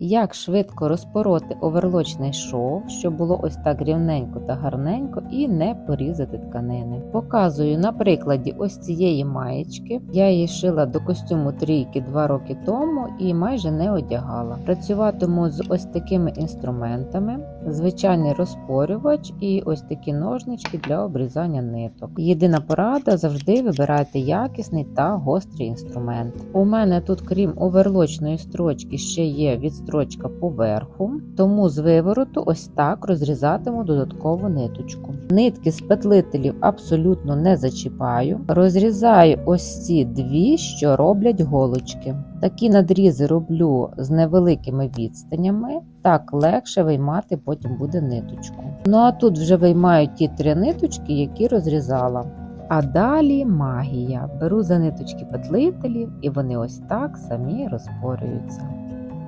як швидко розпороти оверлочний шов, щоб було ось так рівненько та гарненько, і не порізати тканини. Показую на прикладі ось цієї маєчки. Я її шила до костюму трійки 2 роки тому і майже не одягала. Працюватиму з ось такими інструментами, звичайний розпорювач і ось такі ножнички для обрізання ниток. Єдина порада завжди вибирайте якісний та гострий інструмент. У мене тут, крім оверлочної строчки, ще є відстрочка поверху, тому з вивороту ось так розрізатиму додаткову ниточку. Нитки з петлителів абсолютно не зачіпаю. Розрізаю ось ці дві, що роблять голочки. Такі надрізи роблю з невеликими відстанями, так легше виймати потім буде ниточку. Ну а тут вже виймаю ті три ниточки, які розрізала. А далі магія. Беру за ниточки петлителів, і вони ось так самі розпорюються.